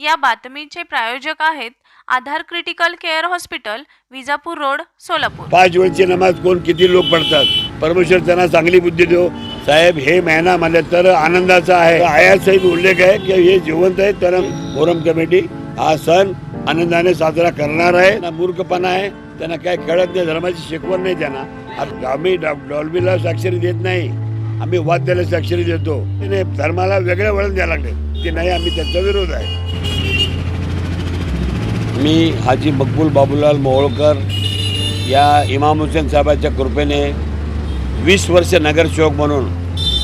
या बातमीचे प्रायोजक आहेत Aadhaar critical care hospital Vijapur road Solapur. पाच वेळची नमाज कोण किती लोक पडतात परमेश्वर त्यांना चांगली बुद्धी देऊ साहेब हे महिना मला तर आनंदाचा आहे. आयात साहेब उल्लेख आहे की हे जिवंत आहे. तर मोरम कमिटी हा सण आनंदाने साजरा करणार आहे. ना मूर्खपणा आहे. त्यांना काय कळत नाही धर्माची शिकवण नाही त्यांना. आता आम्ही डॉ- डॉल्बीला स्वाक्षरी देत नाही. आम्ही वाद्याला स्वाक्षरी देतो. धर्माला वेगळं वळण द्यायला लागले. ते नाही आम्ही त्यांचा विरोध आहे. मी हाजी मकबूल बाबूलाल मोहोळकर या इमाम हुसेन साहेबाच्या कृपेने वीस वर्ष नगरसेवक म्हणून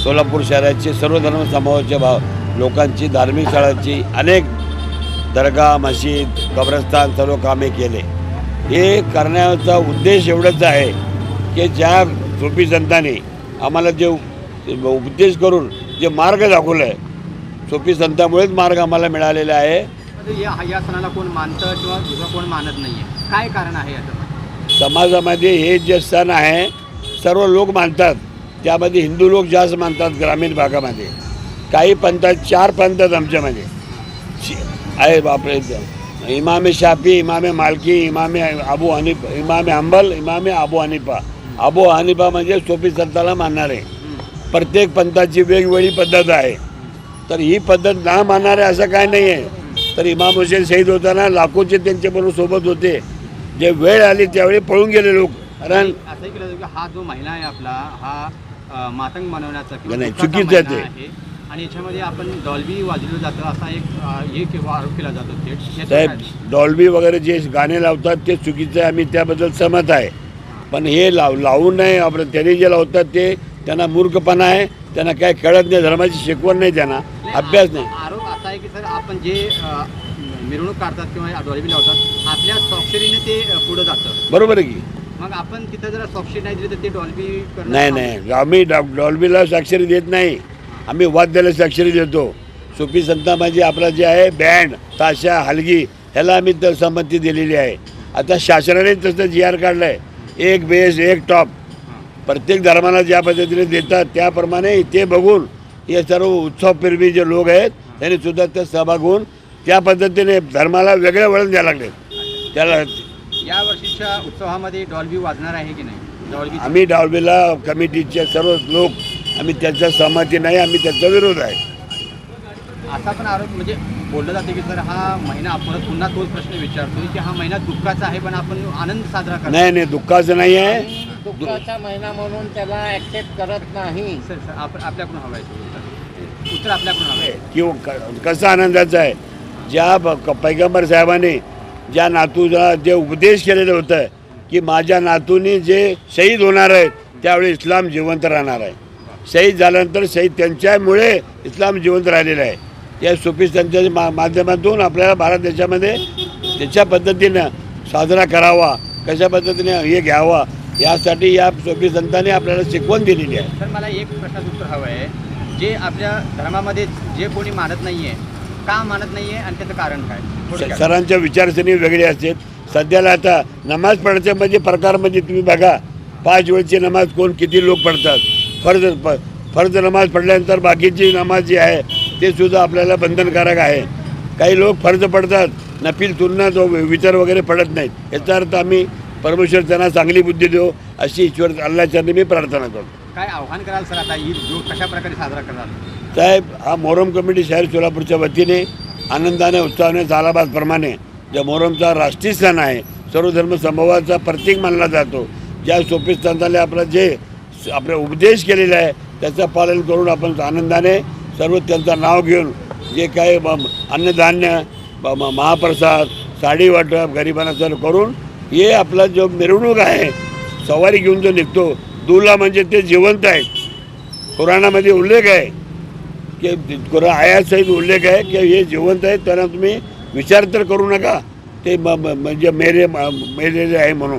सोलापूर शहराचे सर्व धर्म समाजाच्या भाव लोकांची धार्मिक स्थळाची अनेक दर्गा मशीद कब्रस्तान सर्व कामे केले. हे करण्याचा उद्देश एवढंच आहे की ज्या सोपी संतांनी आम्हाला जे उपदेश करून जे मार्ग दाखवलं आहे सोपी संतामुळेच मार्ग आम्हाला मिळालेला आहे. म्हणजे या या सणाला कोण मानतं किंवा दुसरं कोण मानत नाहीये? काय कारण आहे याचं? समाजामध्ये हे जे सण आहे सर्व लोक मानतात. त्यामध्ये हिंदू लोक जास्त मानतात ग्रामीण भागामध्ये. काही पंथात चार पंथ आमच्यामध्ये. आहे बापरे इमामे शाफी इमामे मालकी इमामे अबू हनीफ इमामे अंबल इमामे अबू हनिफा. अबू हनिफा म्हणजे सोपी संताला मानणारे. प्रत्येक पंथाची वेगवेगळी पद्धत आहे. तर ही पद्धत ना मानणारे असं काय नाही आहे तर इमाम हुसेन शहीद होताना लाखोचे त्यांच्याबरोबर सोबत होते. जे वेळ आली त्यावेळी पळून गेले लोक. कारण असंही केलं जातं की हा जो महिना आहे आपला हा मातंग बनवण्याचा किंवा नाही, दुःखाचा चुकीचं आहे महिना ते. आहे. आणि याच्यामध्ये आपण डॉल्बी वाजवलं जातं असा एक अ, हे किंवा आरोप केला जातो. थेट याचं साहेब काय? डॉल्बी वगैरे जे गाणे लावतात ते चुकीचं आहे. आम्ही त्याबद्दल सहमत आहे. पण हे लाव लावू नये. आपण त्यांनी जे लावतात ते त्यांना मूर्खपणा आहे. त्यांना काय कळत नाही. धर्माची शिकवण नाही त्यांना. अभ्यास नाही. आरोप असा आहे की सर आपण जे मिरवणूक काढतात किंवा डॉल्बी लावतात आपल्या स्वाक्षरीने ते पुढं जातं. बरोबर आहे की? मग आपण तिथं जर स्वाक्षरी नाही दिली तर ते डॉल्बी नाही नाही. आम्ही डॉ डॉल्बीला स्वाक्षरी देत नाही. आम्ही वाद्याला स्वाक्षरी देतो. सुफी संतामाजी आपला जे आहे बँड ताशा हलगी ह्याला आम्ही तर संमती दिलेली आहे. आता शासनाने तसं जी आर काढलं आहे एक बेस एक टॉप. प्रत्येक धर्माला ज्या पद्धतीने देतात त्याप्रमाणे ते बघून हे सर्व उत्सवप्रेमी जे लोक आहेत त्यांनी सुद्धा ते सहभाग होऊन त्या पद्धतीने धर्माला वेगळं वळण द्यायला लागले. त्याला या वर्षीच्या उत्सवामध्ये डॉल्बी वाजणार आहे की नाही? डॉल्बी आम्ही डावबीला कमिटीचे सर्व लोक आम्ही त्यांच्या सहमती नाही आम्ही त्यांचा विरोध आहे. असा पण आरोप म्हणजे बोललं जाते की सर हा महिना आपण पुन्हा तोच प्रश्न विचारतोय की हा महिना दुःखाचा आहे पण आपण आनंद साजरा करतो नाही नाही दुःखाचं नाही आहे. दुःखाचा महिना म्हणून त्याला ऍक्सेप्ट करत नाही. सर आपल्याकडून हवं आहे उत्तर. उत्तर आपल्याकडून हवं आहे. किंवा क- कसं आनंदाचं आहे? ज्या ब- क- पैगंबर साहेबांनी ज्या नातूला जे उपदेश केलेलं होतं की माझ्या नातूनी जे शहीद होणार आहेत त्यावेळी इस्लाम जिवंत राहणार आहे. शहीद झाल्यानंतर शहीद त्यांच्यामुळे इस्लाम जिवंत राहिलेलं आहे. या सुफी संतांच्या मा माध्यमातून आपल्याला भारत देशामध्ये त्याच्या पद्धतीनं साजरा करावा कशा पद्धतीने हे घ्यावा यासाठी या सोपी संतांनी आपल्याला शिकवण दिलेली आहे. सर मला एक प्रश्नाचं उत्तर हवं आहे जे आपल्या धर्मामध्ये जे कोणी मानत नाहीये का मानत नाहीये आणि त्याचं कारण काय. सरांच्या विचारसरणी वेगळी असते सध्याला आता नमाज पडायचं म्हणजे प्रकार म्हणजे तुम्ही बघा पाच वेळची नमाज कोण किती लोक पडतात फर्ज फर्ज नमाज पडल्यानंतर बाकीची नमाज जी आहे ते सुद्धा आपल्याला बंधनकारक आहे. काही लोक फर्ज पडतात नफील तुलना जो विचार वगैरे पडत नाहीत. याचा अर्थ आम्ही परमेश्वर त्यांना चांगली बुद्धी देऊ अशी ईश्वर अल्लाचरणी मी प्रार्थना करतो. काय आव्हान कराल सर आता ईद जो कशा प्रकारे साजरा कराल साहेब हा मोहरम कमिटी शहर सोलापूरच्या वतीने आनंदाने उत्साहाने झालाबादप्रमाणे ज्या मोहरमचा राष्ट्रीय सण आहे सर्व धर्म समूहाचा प्रतीक मानला जातो. ज्या सोपी संतांनी आपला जे स- आपले उपदेश केलेला आहे त्याचं पालन करून आपण आनंदाने सर्व त्यांचं नाव घेऊन जे काही ब- अन्नधान्य ब- म- महाप्रसाद साडी वाटप गरिबांना सर्व करून हे आपला जो मिरवणूक आहे सवारी घेऊन जो निघतो दुला म्हणजे ते जिवंत आहेत कुराणामध्ये उल्लेख आहे की कुरा आयासहित उल्लेख आहे की हे जिवंत आहे त्यांना तुम्ही विचार तर करू नका. ते म- म्हणजे मेरे मेलेले आहे म्हणून.